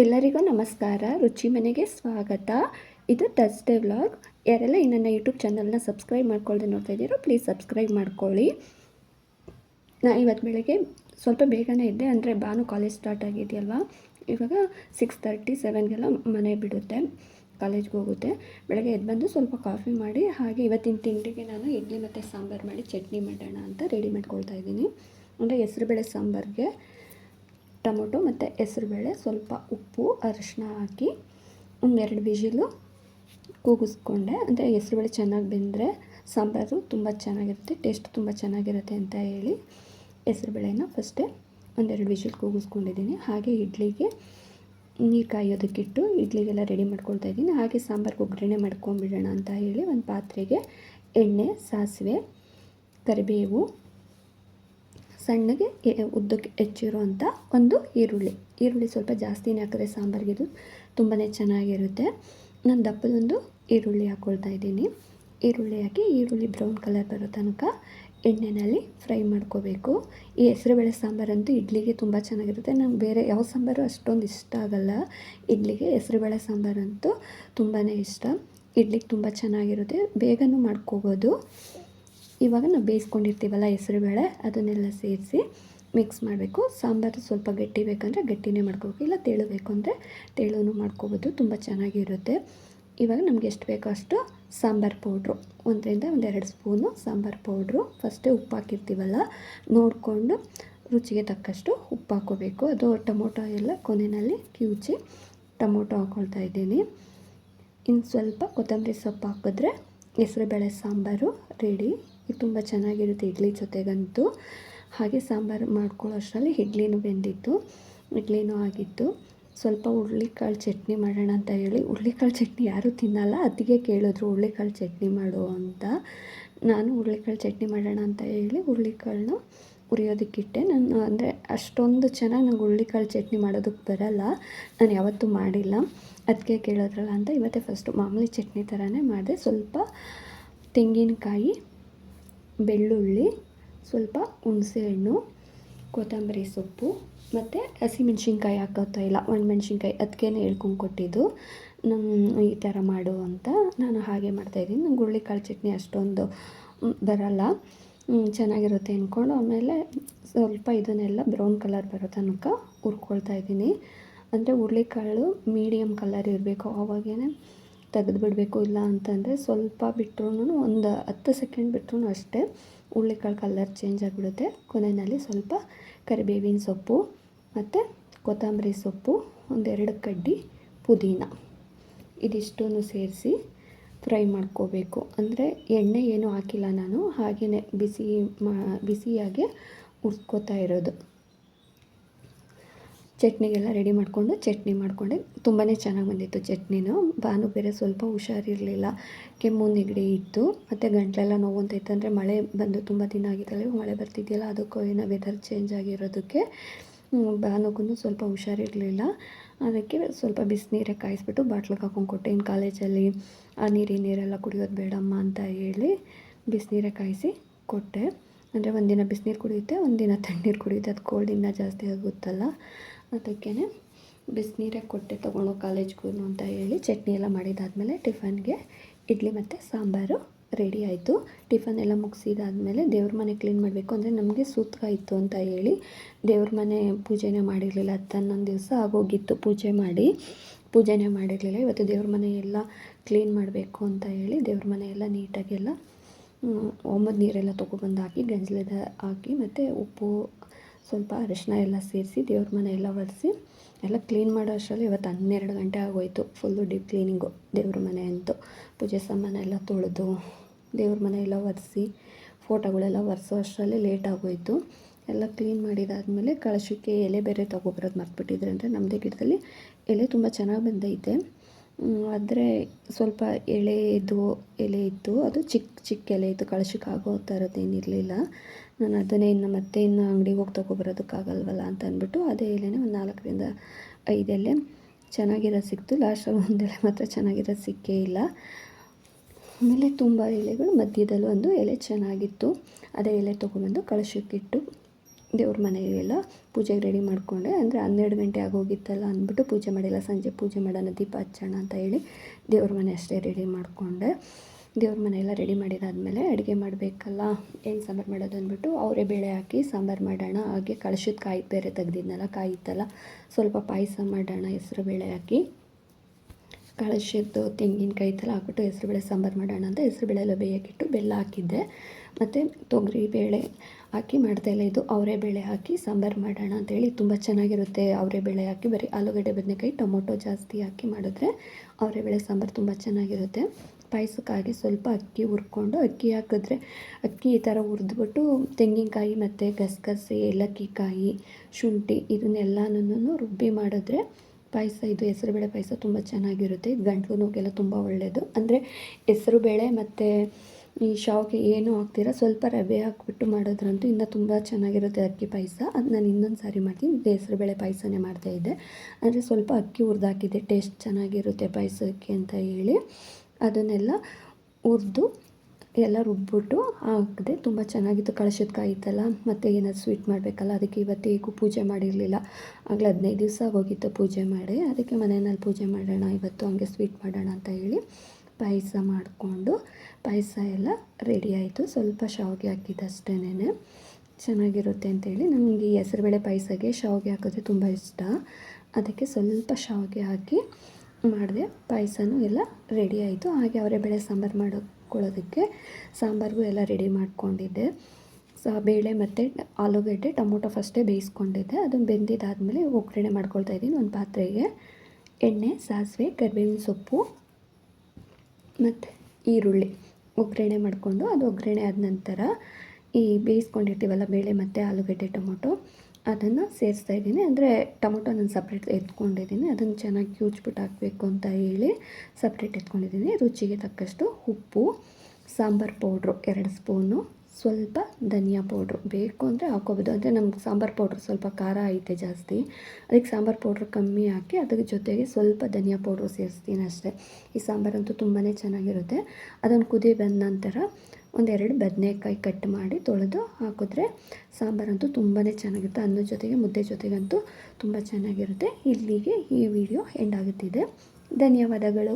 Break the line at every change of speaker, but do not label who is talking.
ಎಲ್ಲರಿಗೂ ನಮಸ್ಕಾರ. ರುಚಿ ಮನೆಗೆ ಸ್ವಾಗತ. ಇದು ಥರ್ಸ್ಡೇ ವ್ಲಾಗ್ ಯಾರೆಲ್ಲ ನನ್ನ ಯೂಟ್ಯೂಬ್ ಚಾನಲ್ನ ಸಬ್ಸ್ಕ್ರೈಬ್ ಮಾಡ್ಕೊಳ್ದೆ ನೋಡ್ತಾ ಇದ್ದೀರೋ ಪ್ಲೀಸ್ ಸಬ್ಸ್ಕ್ರೈಬ್ ಮಾಡ್ಕೊಳ್ಳಿ. ನಾ ಇವತ್ತು ಬೆಳಗ್ಗೆ ಸ್ವಲ್ಪ ಬೇಗನೆ ಇದ್ದೆ ಅಂದರೆ ಬಾನು ಕಾಲೇಜ್ ಸ್ಟಾರ್ಟ್ ಆಗಿದೆಯಲ್ವಾ? ಇವಾಗ ಸಿಕ್ಸ್ ತರ್ಟಿ ಸೆವೆನ್ಗೆಲ್ಲ ಮನೆ ಬಿಡುತ್ತೆ. ಕಾಲೇಜ್ಗೆ ಹೋಗುತ್ತೆ. ಬೆಳಗ್ಗೆ ಎದ್ದು ಬಂದು ಸ್ವಲ್ಪ ಕಾಫಿ ಮಾಡಿ, ಹಾಗೆ ಇವತ್ತಿನ ತಿಂಡಿಗೆ ನಾನು ಇಡ್ಲಿ ಮತ್ತು ಸಾಂಬಾರು ಮಾಡಿ, ಚಟ್ನಿ ಮಾಡೋಣ ಅಂತ ರೆಡಿ ಮಾಡ್ಕೊಳ್ತಾ ಇದ್ದೀನಿ. ಅಂದರೆ ಹೆಸ್ರುಬೇಳೆ ಸಾಂಬಾರಿಗೆ ಟೊಮೊಟೊ ಮತ್ತು ಹೆಸ್ರುಬೇಳೆ ಸ್ವಲ್ಪ ಉಪ್ಪು ಅರಿಶಿನ ಹಾಕಿ ಒಂದೆರಡು ವಿಜಿಲು ಕೂಗಿಸ್ಕೊಂಡೆ. ಅಂದರೆ ಹೆಸ್ರುಬೇಳೆ ಚೆನ್ನಾಗಿ ಬೆಂದರೆ ಸಾಂಬಾರು ತುಂಬ ಚೆನ್ನಾಗಿರುತ್ತೆ, ಟೇಸ್ಟ್ ತುಂಬ ಚೆನ್ನಾಗಿರುತ್ತೆ ಅಂತ ಹೇಳಿ ಹೆಸ್ರುಬೇಳೆನ ಫಸ್ಟೇ ಒಂದೆರಡು ವಿಜಿಲ್ ಕೂಗಿಸ್ಕೊಂಡಿದ್ದೀನಿ. ಹಾಗೆ ಇಡ್ಲಿಗೆ ನೀರು ಕಾಯೋದಕ್ಕಿಟ್ಟು ಇಡ್ಲಿಗೆಲ್ಲ ರೆಡಿ ಮಾಡ್ಕೊಳ್ತಾ ಇದ್ದೀನಿ. ಹಾಗೆ ಸಾಂಬಾರ್ಗೆ ಒಗ್ಗರಣೆ ಮಾಡ್ಕೊಂಬಿಡೋಣ ಅಂತ ಹೇಳಿ ಒಂದು ಪಾತ್ರೆಗೆ ಎಣ್ಣೆ, ಸಾಸಿವೆ, ಕರಿಬೇವು ಸಣ್ಣಗೆ ಉದ್ದಕ್ಕೆ ಹೆಚ್ಚಿರುವಂಥ ಒಂದು ಈರುಳ್ಳಿ. ಈರುಳ್ಳಿ ಸ್ವಲ್ಪ ಜಾಸ್ತಿನೇ ಹಾಕಿದ್ರೆ ಸಾಂಬಾರಿಗೆ ಇದು ತುಂಬಾ ಚೆನ್ನಾಗಿರುತ್ತೆ. ನಾನು ದಪ್ಪದೊಂದು ಈರುಳ್ಳಿ ಹಾಕ್ಕೊಳ್ತಾ ಇದ್ದೀನಿ. ಈರುಳ್ಳಿ ಹಾಕಿ, ಈರುಳ್ಳಿ ಬ್ರೌನ್ ಕಲರ್ ಬರೋ ತನಕ ಎಣ್ಣೆಯಲ್ಲಿ ಫ್ರೈ ಮಾಡ್ಕೋಬೇಕು. ಈ ಹೆಸರುಬೇಳೆ ಸಾಂಬಾರಂತೂ ಇಡ್ಲಿಗೆ ತುಂಬ ಚೆನ್ನಾಗಿರುತ್ತೆ. ನಂಗೆ ಬೇರೆ ಯಾವ ಸಾಂಬಾರು ಅಷ್ಟೊಂದು ಇಷ್ಟ ಆಗಲ್ಲ. ಇಡ್ಲಿಗೆ ಹೆಸರುಬೇಳೆ ಸಾಂಬಾರಂತೂ ತುಂಬಾ ಇಷ್ಟ. ಇಡ್ಲಿಗೆ ತುಂಬ ಚೆನ್ನಾಗಿರುತ್ತೆ. ಬೇಗನೂ ಮಾಡ್ಕೋಬೋದು. ಇವಾಗ ನಾವು ಬೇಯಿಸ್ಕೊಂಡಿರ್ತೀವಲ್ಲ ಹೆಸರುಬೇಳೆ, ಅದನ್ನೆಲ್ಲ ಸೇರಿಸಿ ಮಿಕ್ಸ್ ಮಾಡಬೇಕು. ಸಾಂಬಾರು ಸ್ವಲ್ಪ ಗಟ್ಟಿ ಬೇಕಂದರೆ ಗಟ್ಟಿನೇ ಮಾಡ್ಕೋಬೇಕು. ಇಲ್ಲ ತೆಳು ಬೇಕು ಅಂದರೆ ತೆಳುನೂ ಮಾಡ್ಕೋಬೋದು. ತುಂಬ ಚೆನ್ನಾಗಿರುತ್ತೆ. ಇವಾಗ ನಮ್ಗೆ ಎಷ್ಟು ಬೇಕೋ ಅಷ್ಟು ಸಾಂಬಾರು ಪೌಡ್ರು. ಒಂದರಿಂದ ಒಂದೆರಡು ಸ್ಪೂನು ಸಾಂಬಾರು ಪೌಡ್ರು. ಫಸ್ಟೇ ಉಪ್ಪು ಹಾಕಿರ್ತೀವಲ್ಲ, ನೋಡಿಕೊಂಡು ರುಚಿಗೆ ತಕ್ಕಷ್ಟು ಉಪ್ಪು ಹಾಕೋಬೇಕು. ಅದು ಟೊಮೊಟೊ ಎಲ್ಲ ಕೊನೆಯಲ್ಲಿ ಕಿವುಚಿ ಟೊಮೊಟೊ ಹಾಕ್ಕೊಳ್ತಾ ಇದ್ದೀನಿ. ಇನ್ನು ಸ್ವಲ್ಪ ಕೊತ್ತಂಬರಿ ಸೊಪ್ಪು ಹಾಕಿದ್ರೆ ಹೆಸರುಬೇಳೆ ಸಾಂಬಾರು ರೆಡಿ ಇದು ತುಂಬ ಚೆನ್ನಾಗಿರುತ್ತೆ ಇಡ್ಲಿ ಜೊತೆಗಂತೂ. ಹಾಗೆ ಸಾಂಬಾರು ಮಾಡ್ಕೊಳ್ಳೋ ಅಷ್ಟರಲ್ಲಿ ಇಡ್ಲಿನೂ ಬೆಂದಿತ್ತು. ಇಡ್ಲಿನೂ ಆಗಿತ್ತು. ಸ್ವಲ್ಪ ಹುರ್ಳಿಕಾಳು ಚಟ್ನಿ ಮಾಡೋಣ ಅಂತ ಹೇಳಿ. ಹುರ್ಳಿಕಾಳು ಚಟ್ನಿ ಯಾರೂ ತಿನ್ನಲ್ಲ. ಅದಕ್ಕೆ ಕೇಳಿದ್ರು ಹುರುಳಿಕಾಳು ಚಟ್ನಿ ಮಾಡು ಅಂತ. ನಾನು ಹುರುಳಿಕಾಳು ಚಟ್ನಿ ಮಾಡೋಣ ಅಂತ ಹೇಳಿ ಹುರುಳಿಕಾಳನ್ನ ಹುರಿಯೋದಕ್ಕಿಟ್ಟೆ. ನಾನು ಅಂದರೆ ಅಷ್ಟೊಂದು ಚೆನ್ನಾಗಿ ನಂಗೆ ಹುರ್ಳಿಕಾಳು ಚಟ್ನಿ ಮಾಡೋದಕ್ಕೆ ಬರಲ್ಲ. ನಾನು ಯಾವತ್ತೂ ಮಾಡಿಲ್ಲ. ಅದಕ್ಕೆ ಕೇಳೋದ್ರಲ್ಲ ಅಂತ ಇವತ್ತೇ ಫಸ್ಟು ಮಾಮೂಲಿ ಚಟ್ನಿ ಥರನೇ ಮಾಡಿದೆ. ಸ್ವಲ್ಪ ತೆಂಗಿನಕಾಯಿ ಬೆಳ್ಳುಳ್ಳಿ, ಸ್ವಲ್ಪ ಹುಣಸೆಹಣ್ಣು ಕೊತ್ತಂಬರಿ ಸೊಪ್ಪು ಮತ್ತು ಹಸಿಮೆಣ್ಸಿನ್ಕಾಯಿ ಹಾಕೋತಾ ಇಲ್ಲ. ಒಣಮೆಣ್ಸಿನ್ಕಾಯಿ ಅದಕ್ಕೆ ಹೇಳ್ಕೊಂಡು ಕೊಟ್ಟಿದ್ದು. ನಮ್ಮ ಈ ಥರ ಮಾಡು ಅಂತ ನಾನು ಹಾಗೆ ಮಾಡ್ತಾಯಿದ್ದೀನಿ ನಂಗೆ ಹುರುಳಿಕಾಳು ಚಟ್ನಿ ಅಷ್ಟೊಂದು ಬರಲ್ಲ. ಚೆನ್ನಾಗಿರುತ್ತೆ ಅಂದ್ಕೊಂಡು ಆಮೇಲೆ ಸ್ವಲ್ಪ ಇದನ್ನೆಲ್ಲ ಬ್ರೌನ್ ಕಲರ್ ಬರೋ ತನಕ ಹುರ್ಕೊಳ್ತಾ ಇದ್ದೀನಿ. ಅಂದರೆ ಹುರುಳಿಕಾಳು ಮೀಡಿಯಮ್ ಕಲರ್ ಇರಬೇಕು. ಅವಾಗೇ ತೆಗೆದು ಬಿಡಬೇಕು ಇಲ್ಲ ಅಂತಂದರೆ ಸ್ವಲ್ಪ ಬಿಟ್ರೂ ಒಂದು ಹತ್ತು ಸೆಕೆಂಡ್ ಬಿಟ್ರೂ ಅಷ್ಟೇ ಹುರುಳಿಕಾಳು ಕಲರ್ ಚೇಂಜ್ ಆಗಿಬಿಡುತ್ತೆ. ಕೊನೆಯಲ್ಲಿ ಸ್ವಲ್ಪ ಕರಿಬೇವಿನ ಸೊಪ್ಪು ಮತ್ತು ಕೊತ್ತಂಬರಿ ಸೊಪ್ಪು, ಒಂದೆರಡು ಕಡ್ಡಿ ಪುದೀನ. ಇದಿಷ್ಟೂ ಸೇರಿಸಿ ಫ್ರೈ ಮಾಡ್ಕೋಬೇಕು. ಅಂದರೆ ಎಣ್ಣೆ ಏನು ಹಾಕಿಲ್ಲ ನಾನು ಹಾಗೆಯೇ ಬಿಸಿ ಮಾ, ಬಿಸಿಯಾಗೆ ಉರ್ಸ್ಕೋತಾ ಇರೋದು. ಚಟ್ನಿಗೆಲ್ಲ ರೆಡಿ ಮಾಡಿಕೊಂಡು ಚಟ್ನಿ ಮಾಡಿಕೊಂಡೆ. ತುಂಬಾ ಚೆನ್ನಾಗಿ ಬಂದಿತ್ತು ಚಟ್ನಿನೂ. ಬಾನು ಬೇರೆ ಸ್ವಲ್ಪ ಹುಷಾರಿರಲಿಲ್ಲ. ಕೆಮ್ಮು ನೆಗಡಿ ಇತ್ತು. ಮತ್ತು ಗಂಟಲೆಲ್ಲ ಇತ್ತು ಅಂದರೆ ಮಳೆ ಬಂದು ತುಂಬ ದಿನ ಆಗಿದ್ದಲ್ಲ ಮಳೆ ಬರ್ತಿದೆಯಲ್ಲ, ಅದಕ್ಕೂ ಏನೋ ವೆದರ್ ಚೇಂಜ್ ಆಗಿರೋದಕ್ಕೆ. ಬಾನುಗೂ ಸ್ವಲ್ಪ ಹುಷಾರಿರಲಿಲ್ಲ. ಅದಕ್ಕೆ ಸ್ವಲ್ಪ ಬಿಸಿನೀರೇ ಕಾಯಿಸ್ಬಿಟ್ಟು ಬಾಟ್ಲಿಗೆ ಹಾಕೊಂಡು ಕೊಟ್ಟೆ. ಇನ್ನು ಕಾಲೇಜಲ್ಲಿ ಆ ನೀರು ನೀರೆಲ್ಲ ಕುಡಿಯೋದು ಬೇಡಮ್ಮ ಅಂತ ಹೇಳಿ ಬಿಸಿನೀರೇ ಕಾಯಿಸಿ ಕೊಟ್ಟೆ. ಅಂದರೆ ಒಂದಿನ ಬಿಸಿನೀರು ಕುಡಿಯುತ್ತೆ, ಒಂದಿನ ತಣ್ಣೀರು ಕುಡಿಯುತ್ತೆ. ಅದು ಕೋಲ್ಡ್ ಇನ್ನೂ ಜಾಸ್ತಿ ಆಗುತ್ತಲ್ಲ. ಅದಕ್ಕೇ ಬಿಸಿನೀರೇ ಕೊಟ್ಟೆ ತೊಗೊಂಡು ಕಾಲೇಜ್ಗೂ ಅಂತ ಹೇಳಿ ಚಟ್ನಿ ಎಲ್ಲ ಮಾಡಿದಾದಮೇಲೆ ಟಿಫನ್ಗೆ ಇಡ್ಲಿ ಮತ್ತು ಸಾಂಬಾರು ರೆಡಿ ಆಯಿತು. ಟಿಫನ್ ಎಲ್ಲ ಮುಗಿಸಿದಾದಮೇಲೆ ದೇವ್ರ ಮನೆ ಕ್ಲೀನ್ ಮಾಡಬೇಕು ಅಂದರೆ ನಮಗೆ ಸೂತ್ಕ ಇತ್ತು ಅಂತ ಹೇಳಿ ದೇವ್ರ ಮನೆ ಪೂಜೆನೇ ಮಾಡಿರಲಿಲ್ಲ. ಹನ್ನೊಂದು ದಿವಸ ಆಗೋಗಿತ್ತು ಪೂಜೆ ಮಾಡಿ. ಪೂಜೆನೇ ಮಾಡಿರಲಿಲ್ಲ. ಇವತ್ತು ದೇವ್ರ ಮನೆ ಎಲ್ಲ ಕ್ಲೀನ್ ಮಾಡಬೇಕು ಅಂತ ಹೇಳಿ ದೇವ್ರ ಮನೆ ಎಲ್ಲ ನೀಟಾಗೆಲ್ಲ ಒಮ್ಮದ ನೀರೆಲ್ಲ ತೊಗೊಬಂದು ಹಾಕಿ ಗಂಜಲದ ಹಾಕಿ ಮತ್ತು ಉಪ್ಪು ಸ್ವಲ್ಪ ಅರಿಶಿನ ಎಲ್ಲ ಸೇರಿಸಿ ದೇವ್ರ ಮನೆ ಎಲ್ಲ ಒರೆಸಿ ಎಲ್ಲ ಕ್ಲೀನ್ ಮಾಡೋ ಅಷ್ಟರಲ್ಲಿ ಇವತ್ತು ಹನ್ನೆರಡು ಗಂಟೆ ಆಗೋಯಿತು ಫುಲ್ಲು ಡೀಪ್ ಕ್ಲೀನಿಂಗು ದೇವ್ರ ಮನೆ ಅಂತೂ. ಪೂಜೆ ಸಾಮಾನೆಲ್ಲ ತೊಳೆದು ದೇವ್ರ ಮನೆ ಎಲ್ಲ ಒರೆಸಿ ಫೋಟೋಗಳೆಲ್ಲ ಒರೆಸೋ ಅಷ್ಟರಲ್ಲಿ ಲೇಟ್ ಆಗೋಯಿತು. ಎಲ್ಲ ಕ್ಲೀನ್ ಮಾಡಿದಾದಮೇಲೆ ಕಳಶಕ್ಕೆ ಎಲೆ ಬೇರೆ ತೊಗೊಬರೋದು ಮರ್ತ್ಬಿಟ್ಟಿದ್ರೆ ಅಂದರೆ ನಮ್ಮದೇ ಗಿಡದಲ್ಲಿ ಎಲೆ ತುಂಬ ಚೆನ್ನಾಗಿ ಬಂದೈತೆ. ಆದರೆ ಸ್ವಲ್ಪ ಎಳೆದು ಎಲೆ ಇತ್ತು. ಅದು ಚಿಕ್ಕ ಚಿಕ್ಕ ಎಲೆ ಇತ್ತು. ಕಳಶಕ್ಕೆ ಆಗೋ ಥರದ್ದೇನಿರಲಿಲ್ಲ ನಾನು ಅದನ್ನೇ ಇನ್ನು ಮತ್ತೆ ಇನ್ನು ಅಂಗಡಿಗೆ ಹೋಗಿ ತೊಗೊಬರೋದಕ್ಕಾಗಲ್ವಲ್ಲ ಅಂತ ಅಂದ್ಬಿಟ್ಟು ಅದೇ ಎಲೆನೇ ಒಂದು ನಾಲ್ಕರಿಂದ ಐದು ಎಲೆ. ಚೆನ್ನಾಗಿರೋದು ಸಿಕ್ತು. ಲಾಸ್ಟಲ್ಲಿ ಒಂದು ಮಾತ್ರ ಚೆನ್ನಾಗಿರೋದು ಸಿಕ್ಕೇ ಇಲ್ಲ. ಆಮೇಲೆ ತುಂಬ ಎಲೆಗಳು ಮಧ್ಯದಲ್ಲಿ ಒಂದು ಎಲೆ ಚೆನ್ನಾಗಿತ್ತು. ಅದೇ ಎಲೆ ತೊಗೊಬಂದು ಕಳಶಕ್ಕಿಟ್ಟು ದೇವ್ರ ಮನೆಗೆಲ್ಲ ಪೂಜೆಗೆ ರೆಡಿ ಮಾಡಿಕೊಂಡೆ. ಅಂದರೆ ಹನ್ನೆರಡು ಗಂಟೆ ಆಗೋಗಿತ್ತಲ್ಲ ಅಂದ್ಬಿಟ್ಟು ಪೂಜೆ ಮಾಡಿಲ್ಲ. ಸಂಜೆ ಪೂಜೆ ಮಾಡೋಣ, ದೀಪ ಹಚ್ಚೋಣ ಅಂತ ಹೇಳಿ ದೇವ್ರ ಮನೆ ಅಷ್ಟೇ ರೆಡಿ ಮಾಡಿಕೊಂಡೆ. ದೇವ್ರ ಮನೆಯೆಲ್ಲ ರೆಡಿ ಮಾಡಿದಾದಮೇಲೆ ಅಡುಗೆ ಮಾಡಬೇಕಲ್ಲ, ಏನು ಸಾಂಬಾರು ಮಾಡೋದು ಅಂದ್ಬಿಟ್ಟು ಅವರೇ ಬೇಳೆ ಹಾಕಿ ಸಾಂಬಾರು ಮಾಡೋಣ. ಹಾಗೆ ಕಳಶದ ಕಾಯಿ ಬೇರೆ ತೆಗ್ದಿದ್ನಲ್ಲ, ಕಾಯಿ ಇತ್ತಲ್ಲ, ಸ್ವಲ್ಪ ಪಾಯಸ ಮಾಡೋಣ, ಹೆಸರು ಬೇಳೆ ಹಾಕಿ. ಕಳಶದ್ದು ತೆಂಗಿನಕಾಯಿ ಥರ ಹಾಕ್ಬಿಟ್ಟು ಹೆಸ್ರುಬೇಳೆ ಸಾಂಬಾರು ಮಾಡೋಣ ಅಂತ ಹೆಸ್ರುಬೇಳೆ ಎಲ್ಲ ಬೇಯೋಕ್ಕಿಟ್ಟು ಬೆಲ್ಲ ಹಾಕಿದ್ದೆ. ಮತ್ತು ತೊಗರಿ, ಬೇಳೆ ಹಾಕಿ ಮಾಡ್ತಾಯಿಲ್ಲ ಇದು ಅವರೇ ಬೇಳೆ ಹಾಕಿ ಸಾಂಬಾರು ಮಾಡೋಣ ಅಂತೇಳಿ ತುಂಬ ಚೆನ್ನಾಗಿರುತ್ತೆ ಅವರೇ ಬೇಳೆ ಹಾಕಿ. ಬರೀ ಆಲೂಗಡ್ಡೆ ಬದನೆಕಾಯಿ ಟೊಮೊಟೊ ಜಾಸ್ತಿ ಹಾಕಿ ಮಾಡಿದ್ರೆ ಅವರೇ ಬೇಳೆ ಸಾಂಬಾರು ತುಂಬ ಚೆನ್ನಾಗಿರುತ್ತೆ. ಪಾಯಸಕ್ಕಾಗಿ ಸ್ವಲ್ಪ ಅಕ್ಕಿ ಹುರ್ಕೊಂಡು ಅಕ್ಕಿ ಹಾಕಿದ್ರೆ ಅಕ್ಕಿ ಈ ಥರ ಹುರಿದ್ಬಿಟ್ಟು ತೆಂಗಿನಕಾಯಿ ಮತ್ತು ಗಸಗಸೆ, ಏಲಕ್ಕಿಕಾಯಿ, ಶುಂಠಿ ಇದನ್ನೆಲ್ಲನೂ ರುಬ್ಬಿ ಮಾಡಿದ್ರೆ ಪಾಯಸ, ಇದು ಹೆಸರುಬೇಳೆ ಪಾಯಸ ತುಂಬ ಚೆನ್ನಾಗಿರುತ್ತೆ. ಇದು ಗಂಟ್ಲು ನೋವಿಗೆಲ್ಲ ತುಂಬ ಒಳ್ಳೆಯದು ಅಂದರೆ ಹೆಸರುಬೇಳೆ ಮತ್ತು ಈ ಶಾವಿಗೆ ಏನು ಹಾಕ್ತೀರ? ಸ್ವಲ್ಪ ರವೆ ಹಾಕ್ಬಿಟ್ಟು ಮಾಡೋದ್ರಂತೂ ಇನ್ನೂ ತುಂಬ ಚೆನ್ನಾಗಿರುತ್ತೆ ಅಕ್ಕಿ ಪಾಯಸ. ಅದು ನಾನು ಇನ್ನೊಂದು ಸಾರಿ ಮಾಡ್ತೀನಿ. ಇದು ಹೆಸರುಬೇಳೆ ಪಾಯಸನೇ ಮಾಡ್ತಾಯಿದ್ದೆ ಅಂದರೆ ಸ್ವಲ್ಪ ಅಕ್ಕಿ ಹುರಿದಾಕಿದ್ದೆ ಟೇಸ್ಟ್ ಚೆನ್ನಾಗಿರುತ್ತೆ ಪಾಯಸಕ್ಕೆ ಅಂತ ಹೇಳಿ. ಅದನ್ನೆಲ್ಲ ಹುರಿದು ಎಲ್ಲ ರುಬ್ಬಿಟ್ಟು ಹಾಕಿದೆ. ತುಂಬ ಚೆನ್ನಾಗಿತ್ತು. ಕಳಶದ ಕಾಯಿ ಇತ್ತಲ್ಲ? ಮತ್ತು ಏನಾದ್ರು ಸ್ವೀಟ್ ಮಾಡಬೇಕಲ್ಲ? ಅದಕ್ಕೆ ಇವತ್ತಿಗೂ ಪೂಜೆ ಮಾಡಿರಲಿಲ್ಲ. ಆಗಲೇ ಹದಿನೈದು ದಿವಸ ಹೋಗಿತ್ತು ಪೂಜೆ ಮಾಡಿ. ಅದಕ್ಕೆ ಮನೆಯಲ್ಲಿ ಪೂಜೆ ಮಾಡೋಣ, ಇವತ್ತು ಹಂಗೆ ಸ್ವೀಟ್ ಮಾಡೋಣ ಅಂತ ಹೇಳಿ. ಪಾಯಸ ಮಾಡಿಕೊಂಡು ಪಾಯಸ ಎಲ್ಲ ರೆಡಿ ಆಯಿತು. ಸ್ವಲ್ಪ ಶಾವಿಗೆ ಹಾಕಿದ್ದು ಅಷ್ಟೇ ಚೆನ್ನಾಗಿರುತ್ತೆ ಅಂತೇಳಿ ನನಗೆ ಈ ಹೆಸರುಬೇಳೆ ಪಾಯಸಗೆ ಶಾವಿಗೆ ಹಾಕೋದು ತುಂಬ ಇಷ್ಟ. ಅದಕ್ಕೆ ಸ್ವಲ್ಪ ಶಾವಿಗೆ ಹಾಕಿ ಮಾಡಿದೆ ಪಾಯಸನೂ ಎಲ್ಲ ರೆಡಿ ಆಯಿತು. ಹಾಗೆ ಅವರೇ ಬೇಳೆ ಸಾಂಬಾರು ಮಾಡ್ಕೊಳ್ಳೋದಕ್ಕೆ ಸಾಂಬಾರಿಗೂ ಎಲ್ಲ ರೆಡಿ ಮಾಡಿಕೊಂಡಿದ್ದೆ. ಸ, ಬೇಳೆ ಮತ್ತು ಆಲೂಗಡ್ಡೆ, ಟೊಮೊಟೊ ಫಸ್ಟೇ ಬೇಯಿಸ್ಕೊಂಡಿದ್ದೆ. ಅದನ್ನು ಬೆಂದಿದ್ದಾದಮೇಲೆ ಒಗ್ಗರಣೆ ಮಾಡ್ಕೊಳ್ತಾ ಇದ್ದೀನಿ ಒಂದು ಪಾತ್ರೆಗೆ. ಎಣ್ಣೆ, ಸಾಸಿವೆ, ಕರಿಬೇವಿನ ಸೊಪ್ಪು ಮತ್ತು ಈರುಳ್ಳಿ ಒಗ್ಗರಣೆ ಮಾಡಿಕೊಂಡು ಅದು ಒಗ್ಗರಣೆ ಆದ ನಂತರ ಈ ಬೇಯಿಸ್ಕೊಂಡಿರ್ತೀವಲ್ಲ ಬೇಳೆ ಮತ್ತು ಆಲೂಗಡ್ಡೆ ಟೊಮೊಟೊ ಅದನ್ನು ಸೇರಿಸ್ತಾ ಇದ್ದೀನಿ. ಅಂದರೆ ಟೊಮೊಟೊ ನಾನು ಸಪ್ರೇಟ್ ಎತ್ಕೊಂಡಿದ್ದೀನಿ. ಅದನ್ನು ಚೆನ್ನಾಗಿ ಕ್ಯೂಚ್ಬಿಟ್ಟು ಹಾಕಬೇಕು ಅಂತ ಹೇಳಿ ಸಪ್ರೇಟ್ ಎತ್ಕೊಂಡಿದ್ದೀನಿ. ರುಚಿಗೆ ತಕ್ಕಷ್ಟು ಉಪ್ಪು, ಸಾಂಬಾರು ಪೌಡ್ರು ಎರಡು ಸ್ಪೂನು ಸ್ವಲ್ಪ ಧನಿಯಾ ಪೌಡ್ರು ಬೇಕು ಅಂದರೆ ಹಾಕೋಬೋದು ಅಂದರೆ ನಮ್ಗೆ ಸಾಂಬಾರು ಪೌಡ್ರ್ ಸ್ವಲ್ಪ ಖಾರ ಐತೆ ಜಾಸ್ತಿ. ಅದಕ್ಕೆ ಸಾಂಬಾರು ಪೌಡ್ರ್ ಕಮ್ಮಿ ಹಾಕಿ ಅದ್ರ ಜೊತೆಗೆ ಸ್ವಲ್ಪ ಧನಿಯಾ ಪೌಡ್ರು ಸೇರಿಸ್ತೀನಿ ಅಷ್ಟೇ. ಈ ಸಾಂಬಾರಂತೂ ತುಂಬಾ ಚೆನ್ನಾಗಿರುತ್ತೆ. ಅದನ್ನು ಕುದಿ ಬಂದ ನಂತರ ಒಂದೆರಡು ಬದನೆಕಾಯಿ ಕಟ್ ಮಾಡಿ ತೊಳೆದು ಹಾಕಿದ್ರೆ ಸಾಂಬಾರಂತೂ ತುಂಬಾ ಚೆನ್ನಾಗಿರುತ್ತೆ. ಅನ್ನದ ಜೊತೆಗೆ ಮುದ್ದೆ ಜೊತೆಗಂತೂ ತುಂಬ ಚೆನ್ನಾಗಿರುತ್ತೆ. ಇಲ್ಲಿಗೆ ಈ ವಿಡಿಯೋ ಎಂಡ್ ಆಗುತ್ತಿದೆ. ಧನ್ಯವಾದಗಳು.